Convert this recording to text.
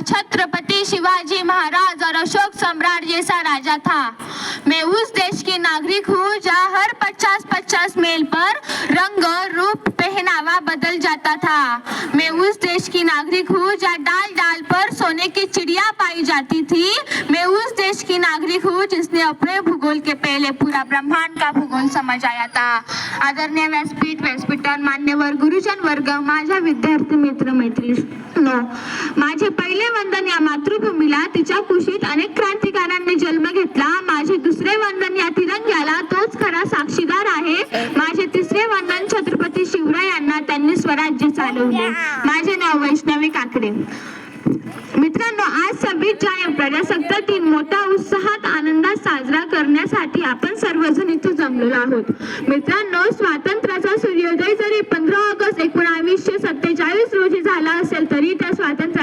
छत्रपति शिवाजी महाराज और अशोक सम्राट जैसा राजा था। मैं उस देश की नागरिक हूँ, जहाँ हर पचास पचास मेल पर रंग और रूप पहनावा बदल जाता था। मैं उस देश की नागरिक हूँ, जहाँ डाल डाल पर सोने की चिड़िया पाई जाती थी। मैं उस देश नागरिक हूँ जिसने अपने भूगोल के पहले पूरा ब्रह्मांड का भूगोल समझ आया था। आदरणीय व्यासपीठ व्यासपीठावर मान्यवर गुरुजन वर्ग माझ्या विद्यार्थी मित्र मैत्री माझे पहिले वंदन या मातृभूमीला तिच्या कुशीत अनेक क्रांतिकारांनी जन्म घेतला. माझे दुसरे वंदन या तिरंग्याला तोच खरा साक्षीदार आहे. माझे तिसरे वंदन छत्रपती शिवरायांना त्यांनी स्वराज्य चालवले. माझे नाव वैष्णवी काकडे. मित्रांनो आज सव्वीस जानेवारी प्रजासत्ताक दिन मोठ्या उत्साहात आनंदात साजरा करण्यासाठी आपण सर्वजण इथे जमलेलो आहोत. मित्रांनो स्वातंत्र्याचा सूर्योदय जरी पंधरा ऑगस्ट एकोणावीसशे सत्तेचाळीस रोजी झाला असेल तरी त्या स्वातंत्र्य